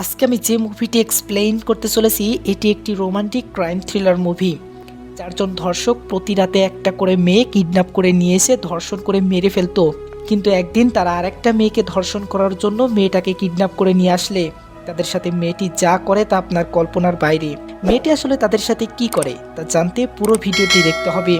আজকে আমি যে মুভিটি এক্সপ্লেইন করতে চলেছি, এটি একটি রোমান্টিক ক্রাইম থ্রিলার মুভি চারজন ধর্ষক প্রতি রাতে একটা করে মেয়ে কিডন্যাপ করে নিয়ে এসে ধর্ষণ করে মেরে ফেলতো। কিন্তু একদিন তারা আরেকটা মেয়েকে ধর্ষণ করার জন্য মেয়েটাকে কিডন্যাপ করে নিয়ে আসলে। তাদের সাথে মেয়েটি যা করে তা আপনার কল্পনার বাইরে। মেয়েটি আসলে তাদের সাথে কি করে, তা জানতে পুরো ভিডিওটি দেখতে হবে।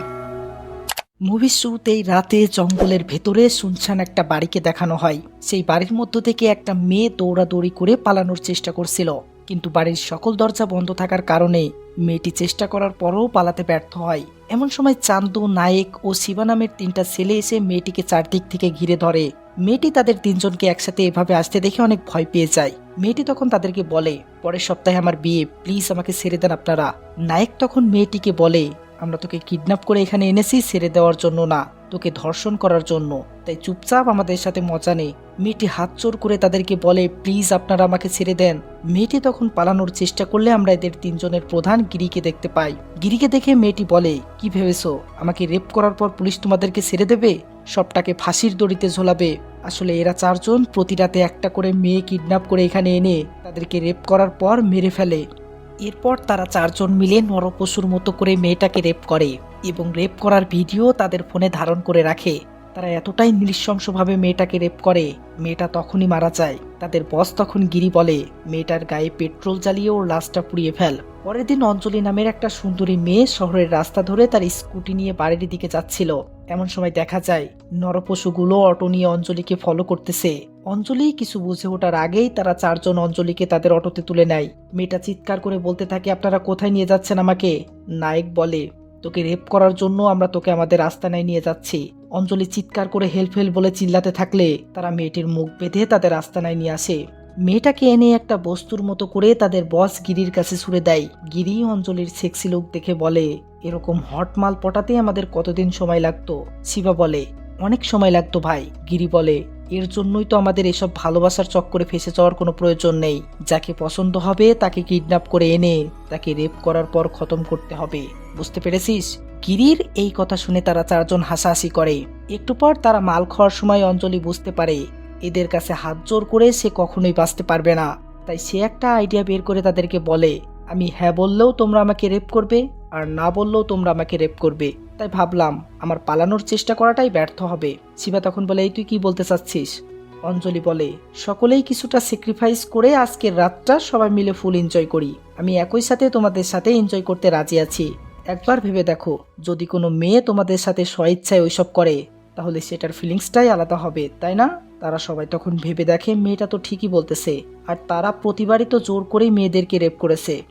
মুভির শুরুতেই রাতে জঙ্গলের ভেতরে শুনশান একটা বাড়িকে দেখানো হয়। সেই বাড়ির মধ্য থেকে একটা মেয়ে দৌড়াদৌড়ি করে পালানোর চেষ্টা করছিল। কিন্তু বাড়ির সকল দরজা বন্ধ থাকার কারণে মেয়েটি চেষ্টা করার পরও পালাতে ব্যর্থ হয়। এমন সময় চান্দু, নায়েক ও শিবা নামের তিনটা ছেলে এসে মেয়েটিকে চারদিক থেকে ঘিরে ধরে। মেয়েটি তাদের তিনজনকে একসাথে এভাবে আসতে দেখে অনেক ভয় পেয়ে যায়। মেয়েটি তখন তাদেরকে বলে, পরের সপ্তাহে আমার বিয়ে, প্লিজ আমাকে ছেড়ে দেন আপনারা। নায়েক তখন মেয়েটিকে বলে আমরা তোকে কিডন্যাপ করে এখানে এনেছি, ছেড়ে দেওয়ার জন্য না। তোকে ধর্ষণ করার জন্য। তাই চুপচাপ আমাদের সাথে মজা নেই মেয়েটি হাত চোর করে তাদেরকে বলে, প্লিজ আপনারা আমাকে ছেড়ে দেন। মেয়েটি তখন পালানোর চেষ্টা করলে আমরা এদের তিনজনের প্রধান গিরিকে দেখতে পাই। গিরিকে দেখে মেয়েটি বলে, কি ভেবেছো? আমাকে রেপ করার পর পুলিশ তোমাদেরকে ছেড়ে দেবে? সবটাকে ফাঁসির দড়িতে ঝোলাবে। আসলে এরা চারজন প্রতি রাতে একটা করে মেয়ে কিডন্যাপ করে এখানে এনে তাদেরকে রেপ করার পর মেরে ফেলে। এরপর তারা চারজন মিলে নরপশুর মতো করে মেয়েটাকে রেপ করে এবং রেপ করার ভিডিও তাদের ফোনে ধারণ করে রাখে। তারা এতটাই নৃশংসভাবে মেয়েটাকে রেপ করে, মেয়েটা তখনই মারা যায়। তাদের বস তখন গিরি বলে, মেয়েটার গায়ে পেট্রোল জ্বালিয়ে ওর লাশটা পুড়িয়ে ফেল। পরের দিন অঞ্জলি নামের একটা সুন্দরী মেয়ে শহরের রাস্তা ধরে তার স্কুটি নিয়ে বাড়ির দিকে যাচ্ছিল। এমন সময় দেখা যায়, নরপশুগুলো অটো নিয়ে অঞ্জলিকে ফলো করতেছে। অঞ্জলি কিছু বুঝে ওঠার আগেই তারা চারজন অঞ্জলিকে তাদের অটোতে তুলে নেয়। মেয়েটা চিৎকার করে বলতে থাকে, আপনারা কোথায় নিয়ে যাচ্ছেন আমাকে? নায়ক বলে, তোকে রেপ করার জন্য আমরা তোকে আমাদের আস্তানায় নিয়ে যাচ্ছি। অঞ্জলি চিৎকার করে হেল্প হেল্প বলে চিল্লাতে থাকলে তারা মেয়েটির মুখ বেঁধে তাদের আস্তানায় নিয়ে আসে। মেয়েটাকে এনে একটা বস্তুর মতো করে তাদের বস গিরির কাছে ছুড়ে দেয়। গিরি অঞ্জলির সেক্সি লুক দেখে বলে, এরকম হট মাল পটাতে আমাদের কতদিন সময় লাগতো? শিবা বলে অনেক সময় লাগতো ভাই। গিরি বলে, এর জন্যই তো আমাদের এসব ভালোবাসার চক্করে ফেসে যাওয়ার কোনো প্রয়োজন নেই। যাকে পছন্দ হবে, তাকে কিডন্যাপ করে এনে, তাকে রেপ করার পর খতম করতে হবে। বুঝতে পেরেছিস? গিরির এই কথা শুনে তারা চারজন হাসাহাসি করে। একটু পর তারা মাল খাওয়ার সময় অঞ্জলি বুঝতে পারে, এদের কাছে হাত জোর করে সে কখনোই বাঁচতে পারবে না। তাই সে একটা আইডিয়া বের করে তাদেরকে বলে, আমি হ্যাঁ বললেও তোমরা আমাকে রেপ করবে আর না বললেও তোমরা আমাকে রেপ করবে। তাই ভাবলাম, আমার পালানোর চেষ্টা করাটাই ব্যর্থ হবে। শিবা তখন বলে, এই তুই কি বলতে চাচ্ছিস? অঞ্জলি বলে, সকলেই কিছুটা স্যাক্রিফাইস করে আজকের রাতটা সবাই মিলে ফুল এনজয় করি। আমি একই সাথে তোমাদের সাথে এনজয় করতে রাজি আছি। একবার ভেবে দেখো, যদি কোনো মেয়ে তোমাদের সাথে স্বইচ্ছায় ওইসব করে, তাহলে সেটার ফিলিংসটাই আলাদা হবে, তাই না? তারা সবাই তখন ভেবে দেখে, মেয়েটা তো ঠিকই বলতেছে। আর তারা প্রতিবারই তো জোর করেই মেয়েদেরকে রেপ করেছে।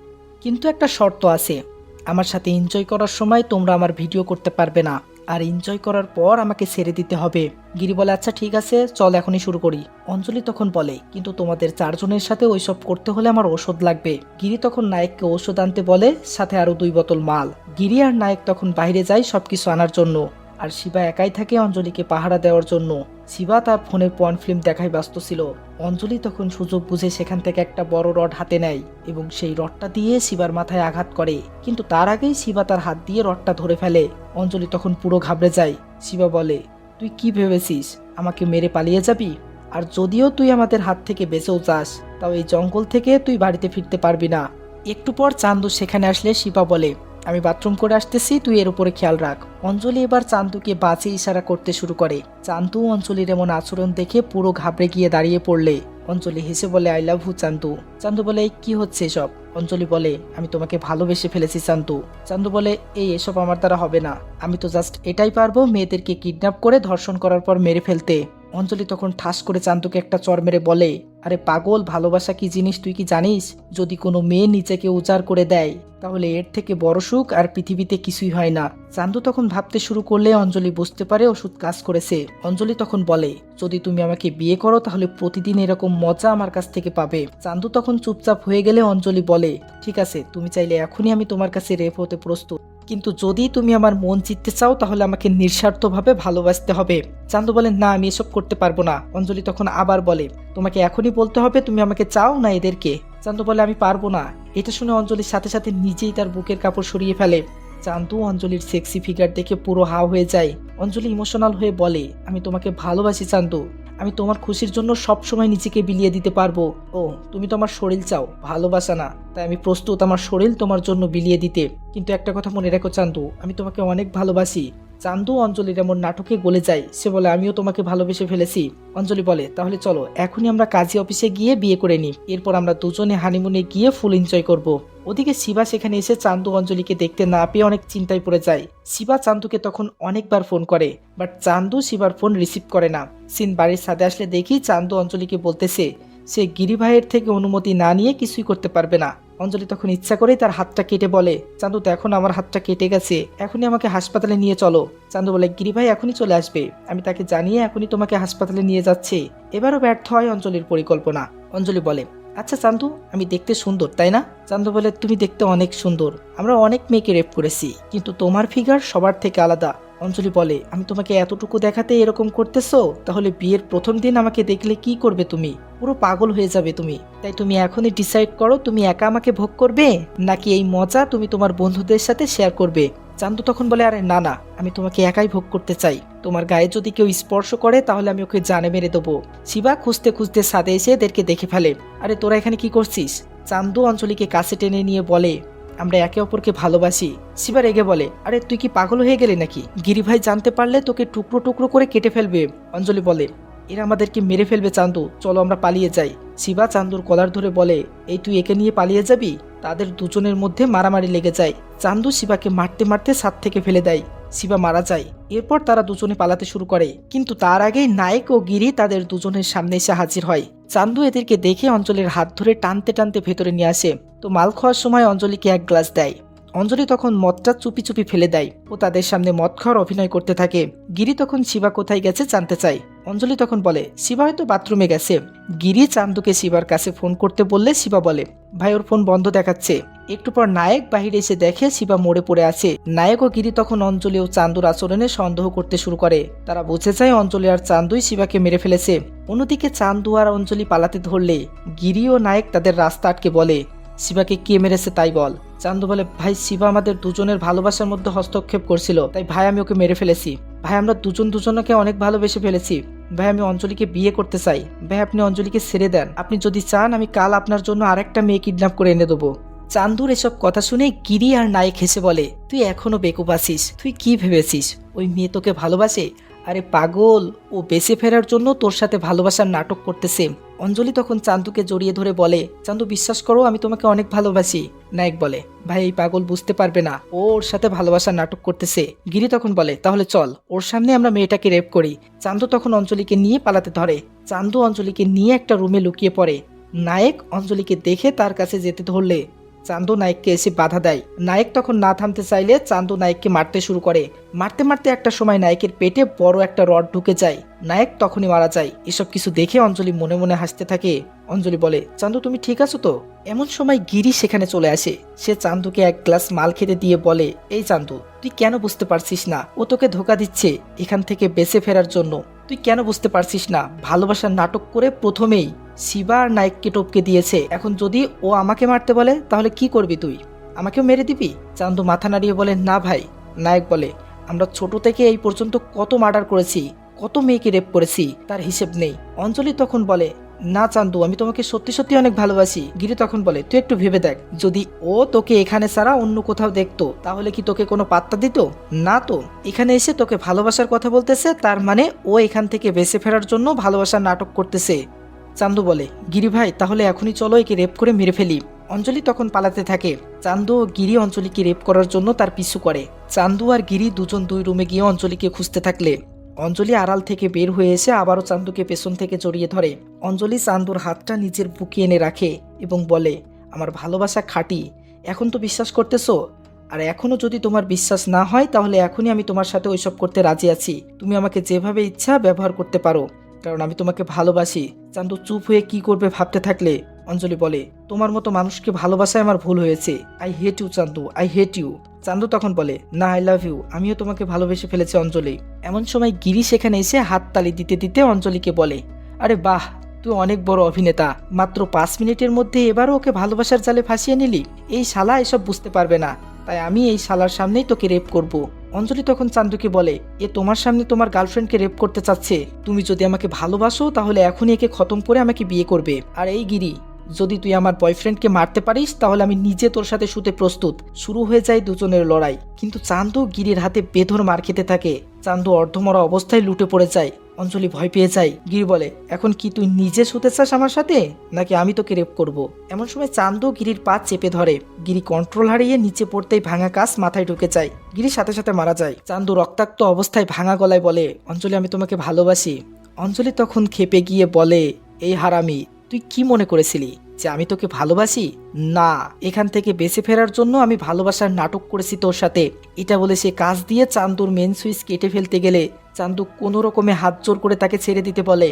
কিন্তু একটা শর্ত আছে। আমার সাথে এনজয় করার সময় তোমরা আমার ভিডিও করতে পারবে না। আর এনজয় করার পর আমাকে ছেড়ে দিতে হবে। গিরি বলে আচ্ছা ঠিক আছে, চল এখনই শুরু করি। অঞ্জলি তখন বলে, কিন্তু তোমাদের চারজনের সাথে ওইসব করতে হলে আমার ওষুধ লাগবে। গিরি তখন নায়ককে ওষুধ আনতে বলে, সাথে আরও দুই বোতল মাল। গিরি আর নায়ক তখন বাইরে যায় সবকিছু আনার জন্য। আর শিবা একাই থাকে অঞ্জলিকে পাহারা দেওয়ার জন্য। শিবা তার ফোনের পয়েন্ট ফিল্ম দেখায় ব্যস্ত ছিল। অঞ্জলি তখন সুযোগ বুঝে সেখান থেকে একটা বড় রড হাতে নেয় এবং সেই রডটা দিয়ে শিবার মাথায় আঘাত করে। কিন্তু তার আগেই শিবা তার হাত দিয়ে রডটা ধরে ফেলে। অঞ্জলি তখন পুরো ঘাবড়ে যায়। শিবা বলে, তুই কি ভেবেছিস? আমাকে মেরে পালিয়ে যাবি? আর যদিও তুই আমাদের হাত থেকে বেঁচেও যাস, তাও এই জঙ্গল থেকে তুই বাড়িতে ফিরতে পারবি না। একটু পর চান্দু সেখানে আসলে শিবা বলে আমি বাথরুম করে আসতেছি, তুই এর উপরে খেয়াল রাখ। অঞ্জলি এবার চান্দুকে বাঁচে ইশারা করতে শুরু করে। চান্দু অঞ্জলির এমন আচরণ দেখে পুরো ঘাবড়ে গিয়ে দাঁড়িয়ে পড়লে। অঞ্জলি হেসে বলে আই লাভ হু চান্দু। চান্দু বলে "এই কি হচ্ছে এসব? অঞ্জলি বলে, আমি তোমাকে ভালোবেসে ফেলেছি, চান্দু। চান্দু বলে, এই এসব আমার দ্বারা হবে না। আমি তো জাস্ট এটাই পারব মেয়েদেরকে কিডন্যাপ করে ধর্ষণ করার পর মেরে ফেলতে। অঞ্জলি তখন ঠাস করে চান্দুকে একটা চর মেরে বলে, আরে পাগল, ভালোবাসা কি জিনিস তুই কি জানিস? যদি কোনো মেয়ে নিজেকে উজাড় করে দেয়, তাহলে এর থেকে বড় সুখ আর পৃথিবীতে কিছুই হয় না। চান্দু তখন ভাবতে শুরু করলে অঞ্জলি বুঝতে পারে ওষুধ কাজ করেছে। অঞ্জলি তখন বলে, যদি তুমি আমাকে বিয়ে করো, তাহলে প্রতিদিন এরকম মজা আমার কাছ থেকে পাবে। চান্দু তখন চুপচাপ হয়ে গেলে অঞ্জলি বলে, ঠিক আছে, তুমি চাইলে এখনই আমি তোমার কাছে রেপ হতে প্রস্তুত। কিন্তু যদি তুমি আমার মন জিততে চাও, তাহলে আমাকে নিঃস্বার্থভাবে ভালোবাসতে হবে। চান্দু বলেন, না, আমি এসব করতে পারব না। অঞ্জলি তখন আবার বলে, তোমাকে এখনই বলতে হবে, তুমি আমাকে চাও না এদেরকে? চান্দু বলে, আমি পারব না। এটা শুনে অঞ্জলির সাথে সাথে নিজেই তার বুকের কাপড় সরিয়ে ফেলে। চান্দু অঞ্জলির সেক্সি ফিগার দেখে পুরো হা হয়ে যায়। অঞ্জলি ইমোশনাল হয়ে বলে, আমি তোমাকে ভালোবাসি চান্দু। আমি তোমার খুশির জন্য সব সময় নিজেকে বিলিয়ে দিতে পারব। ও, তুমি তো আমার শরীর চাও, ভালোবাসা না। তাই আমি প্রস্তুত আমার শরীর তোমার জন্য বিলিয়ে দিতে। কিন্তু একটা কথা মনে রেখো চান্দু, আমি তোমাকে অনেক ভালোবাসি। চান্দু অঞ্জলির এমন নাটকে গলে যায়। সে বলে, আমিও তোমাকে ভালোবেসে ফেলেছি। অঞ্জলি বলে, তাহলে চলো, এখনই আমরা কাজী অফিসে গিয়ে বিয়ে করে নিই। এরপর আমরা দুজনে হানিমুনে গিয়ে ফুল এনজয় করব। ওদিকে শিবা সেখানে এসে চান্দু অঞ্জলিকে দেখতে না পেয়ে অনেক চিন্তায় পড়ে যায়। শিবা চান্দুকে তখন অনেকবার ফোন করে, বাট চান্দু শিবার ফোন রিসিভ করে না। সিন বাড়ির সাথে আসলে দেখি চান্দু অঞ্জলিকে বলতেছে, সে গিরিভাইয়ের থেকে অনুমতি না নিয়ে কিছুই করতে পারবে না। অঞ্জলি তখন ইচ্ছা করেই তার হাতটা কেটে বলে, চান্দু তো এখন আমার হাতটা কেটে গেছে। এখনই আমাকে হাসপাতালে নিয়ে চলো। চান্দু বলে গিরিভাই এখনই চলে আসবে। আমি তাকে জানিয়ে এখনই তোমাকে হাসপাতালে নিয়ে যাচ্ছি। এবারও ব্যর্থ হয় অঞ্জলির পরিকল্পনা। অঞ্জলি বলে আচ্ছা চান্দু, আমি দেখতে সুন্দর, তাই না? চান্দু বলে, তুমি দেখতে অনেক সুন্দর। আমরা অনেক মেয়েকে রেপ করেছি, কিন্তু তোমার ফিগার সবার থেকে আলাদা। অঞ্জলি বলে, আমি তোমাকে এতটুকু দেখাতে এরকম করতেছো? তাহলে বিয়ের প্রথম দিন আমাকে দেখলে কি করবে তুমি? পুরো পাগল হয়ে যাবে তুমি। তাই তুমি এখনই ডিসাইড করো, তুমি একা আমাকে ভোগ করবে, নাকি এই মজা তুমি তোমার বন্ধুদের সাথে শেয়ার করবে? চান্দু তখন বলে, আরে, না না, আমি তোমাকে একাই ভোগ করতে চাই। তোমার গায়ে যদি কেউ স্পর্শ করে, তাহলে আমি ওকে জানে মেরে দেবো। শিবা খুঁজতে খুঁজতে সাদে এসে এদেরকে দেখে ফেলে। আরে, তোরা এখানে কি করছিস? চান্দু অঞ্জলিকে কাছে টেনে নিয়ে বলে, আমরা একে অপরকে ভালোবাসি। শিবা রেগে বলে, আরে, তুই কি পাগল হয়ে গেলি নাকি? গিরিভাই জানতে পারলে তোকে টুকরো টুকরো করে কেটে ফেলবে। অঞ্জলি বলে, এরা আমাদেরকে মেরে ফেলবে চান্দু। চলো, আমরা পালিয়ে যাই। শিবা চান্দুর কলার ধরে বলে, এই তুই একে নিয়ে পালিয়ে যাবি? তাদের দুজনের মধ্যে মারামারি লেগে যায়। চান্দু শিবাকে মারতে মারতে সাত থেকে ফেলে দেয়। শিবা মারা যায়। এরপর তারা দুজনে পালাতে শুরু করে। কিন্তু তার আগেই নায়ক ও গিরি তাদের দুজনের সামনে এসে হাজির হয়। চান্দু এদেরকে দেখে অঞ্জলির হাত ধরে টানতে টানতে ভেতরে নিয়ে আসে। তো মাল খাওয়ার সময় অঞ্জলিকে এক গ্লাস দেয়। অঞ্জলি তখন মদটা চুপি চুপি ফেলে দেয় ও তাদের সামনে মদ খাওয়ার অভিনয় করতে থাকে। গিরি তখন শিবা কোথায় গেছে জানতে চায়। অঞ্জলি তখন বলে, শিবা হয়তো বাথরুমে গেছে। গিরি চান্দুকে শিবার কাছে ফোন করতে বললে শিবা বলে, ভাই, ওর ফোন বন্ধ দেখাচ্ছে। একটু পর নায়ক বাহিরে এসে দেখে শিবা মরে পড়ে আছে। নায়ক ও গিরি তখন অঞ্জলি ও চান্দুর আচরণে সন্দেহ করতে শুরু করে। তারা বুঝে যায় অঞ্জলি আর চান্দুই শিবাকে মেরে ফেলেছে। অন্যদিকে চান্দু আর অঞ্জলি পালাতে ধরলে গিরি ও নায়ক তাদের রাস্তা আটকে বলে, শিবাকে কে মেরেছে তাই বল। চান্দু বলে, ভাই, শিবা আমাদের দুজনের ভালোবাসার মধ্যে হস্তক্ষেপ করছিল, তাই ভাই, আমি ওকে মেরে ফেলেছি। ভাই, আমরা দুজন দুজনকে অনেক ভালোবেসে ফেলেছি। ভাই, আমি অঞ্জলিকে বিয়ে করতে চাই। ভাই, আপনি অঞ্জলিকে ছেড়ে দেন। আপনি যদি চান, আমি কাল আপনার জন্য আরেকটা মেয়ে কিডন্যাপ করে এনে দেবো। চান্দুর এসব কথা শুনে গিরি আর নায়ক হেসে বলে, তুই এখনও বেকুব আছিস? তুই কি ভেবেছিস? ওই মেয়ে তোকে ভালোবাসে? আরে পাগল, ও বেঁচে ফেরার জন্য তোর সাথে ভালোবাসার নাটক করতেছে। অঞ্জলি তখন চান্দুকে জড়িয়ে ধরে বলে, চান্দু, বিশ্বাস করো, আমি তোমাকে অনেক ভালোবাসি। নায়ক বলে, ভাই, এই পাগল বুঝতে পারবে না। ও ওর সাথে ভালোবাসার নাটক করতেছে। গিরি তখন বলে, তাহলে চল, ওর সামনে আমরা মেয়েটাকে রেপ করি। চান্দু তখন অঞ্জলিকে নিয়ে পালাতে ধরে। চান্দু অঞ্জলিকে নিয়ে একটা রুমে লুকিয়ে পড়ে। নায়ক অঞ্জলিকে দেখে তার কাছে যেতে ধরলে। চান্দু নায়ককে এসে বাধা দেয়। নায়ক তখন না থামতে চাইলে চান্দু নায়ককে মারতে শুরু করে। মারতে মারতে একটা সময় নায়কের পেটে বড় একটা রড ঢুকে যায়। নায়ক তখনই মারা যায়। এসব কিছু দেখে অঞ্জলি মনে মনে হাসতে থাকে। অঞ্জলি বলে, চান্দু, তুমি ঠিক আছো তো? এমন সময় গিরি সেখানে চলে আসে। সে চান্দুকে এক গ্লাস মাল খেতে দিয়ে বলে, এই চান্দু, তুই কেন বুঝতে পারছিস না? ও তোকে ধোকা দিচ্ছে এখান থেকে বেঁচে ফেরার জন্য। তুই কেন বুঝতে পারছিস না? ভালোবাসার নাটক করে প্রথমেই শিবা আর নায়ককে টপকে দিয়েছে। এখন যদি ও আমাকে মারতে বলে, তাহলে কি করবি তুই? আমাকেও মেরে দিবি? চান্দু মাথা নাড়িয়ে বলে, না ভাই। নায়ক বলে, আমরা ছোট থেকে এই পর্যন্ত কত মার্ডার করেছি, কত মেয়েকে রেপ করেছি, তার হিসেব নেই। অঞ্জলি তখন বলে, না চান্দু, আমি তোমাকে সত্যি সত্যি অনেক ভালোবাসি। গিরি তখন বলে, তুই একটু ভেবে দেখ, যদি ও তোকে এখানে ছাড়া অন্য কোথাও দেখতো, তাহলে কি তোকে কোনো পাত্তা দিত? না তো। এখানে এসে তোকে ভালোবাসার কথা বলতেছে, তার মানে ও এখান থেকে বেঁচে ফেরার জন্য ভালোবাসার নাটক করতেছে। চান্দু বলে, গিরি ভাই, তাহলে এখনই চলো একে রেপ করে মেরে ফেলি। অঞ্জলি তখন পালাতে থাকে। চান্দু ও গিরি অঞ্জলিকে রেপ করার জন্য তার পিছু করে। চান্দু আর গিরি দুজন দুই রুমে গিয়ে অঞ্জলিকে খুঁজতে থাকলে। অঞ্জলি আড়াল থেকে বের হয়ে এসে আবারও চান্দুকে পেছন থেকে জড়িয়ে ধরে। অঞ্জলি চান্দুর হাতটা নিজের বুকে এনে রাখে এবং বলে, আমার ভালোবাসা খাঁটি, এখন তো বিশ্বাস করতেছো? আর এখনও যদি তোমার বিশ্বাস না হয়, তাহলে এখনই আমি তোমার সাথে ওইসব করতে রাজি আছি। তুমি আমাকে যেভাবে ইচ্ছা ব্যবহার করতে পারো। কারণ আমি তোমাকে ভালোবাসি। চান্দু চুপ হয়ে কি করবে ভাবতে থাকলে? অঞ্জলি বলে, তোমার মতো মানুষকে ভালোবাসায় আমার ভুল হয়েছে। I hate you Chandu. I hate you Chandu তখন বলে, না আই লাভ ইউ আমিও তোমাকে ভালোবেসে ফেলেছি, অঞ্জলি। এমন সময় গিরি সেখানে এসে হাত তালি দিতে দিতে অঞ্জলিকে বলে, আরে বাহ, তুই অনেক বড় অভিনেতা। মাত্র পাঁচ মিনিটের মধ্যে এবারও ওকে ভালোবাসার জালে ফাঁসিয়ে নিলি? এই শালা এসব বুঝতে পারবে না। তাই আমি এই শালার সামনেই তোকে রেপ করব। অঞ্জলি তখন চান্দুকে বলে, এ তোমার সামনে তোমার গার্লফ্রেন্ডকে রেপ করতে চাচ্ছে। তুমি যদি আমাকে ভালোবাসো, তাহলে এখনই একে খতম করে আমাকে বিয়ে করবে। আর এই গিরি, যদি তুই আমার বয়ফ্রেন্ডকে মারতে পারিস, তাহলে আমি নিজে তোর সাথে শুতে প্রস্তুত। শুরু হয়ে যায় দুজনের লড়াই। কিন্তু চান্দু গিরির হাতে বেধর মার খেতে থাকে। চান্দু অর্ধমরা অবস্থায় লুটে পড়ে যায়। অঞ্জলি ভয় পেয়ে যায়। গিরি বলে, এখন কি তুই নিজে শুতে চাস আমার সাথে? নাকি আমি তোকে রেপ করব? এমন সময় চান্দু গিরির পা চেপে ধরে। গিরি কন্ট্রোল হারিয়ে নিচে পড়তেই ভাঙা কাজ মাথায় ঢুকে যায়। গিরি সাথে সাথে মারা যায়। চান্দু রক্তাক্ত অবস্থায় ভাঙা গলায় বলে, অঞ্জলি, আমি তোমাকে ভালোবাসি। অঞ্জলি তখন খেপে গিয়ে বলে, এই হারামি, তুই কি মনে করেছিলি যে আমি তোকে ভালোবাসি? না, এখান থেকে বেঁচে ফেরার জন্য আমি ভালোবাসার নাটক করেছি তোর সাথে। এটা বলে সে কাজ দিয়ে চান্দুর মেন সুইচ কেটে ফেলতে গেলে চান্দু কোনো রকমে হাত জোর করে তাকে ছেড়ে দিতে বলে।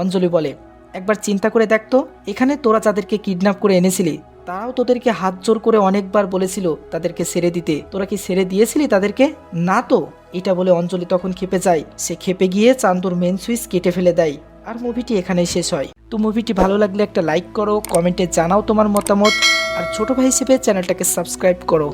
অঞ্জলি বলে, একবার চিন্তা করে দেখ তো, এখানে তোরা যাদেরকে কিডন্যাপ করে এনেছিলি, তারাও তোদেরকে হাত জোর করে অনেকবার বলেছিল তাদেরকে ছেড়ে দিতে। তোরা কি ছেড়ে দিয়েছিলি তাদেরকে? না তো, এটা বলে অঞ্জলি তখন খেপে যায়। সে খেপে গিয়ে চান্দুর মেন সুইচ কেটে ফেলে দেয়, আর মুভিটি এখানেই শেষ হয়। তো মুভিটি ভালো লাগলে একটা লাইক করো কমেন্টে জানাও তোমার মতামত, আর ছোট ভাই হিসেবে চ্যানেলটাকে সাবস্ক্রাইব করো।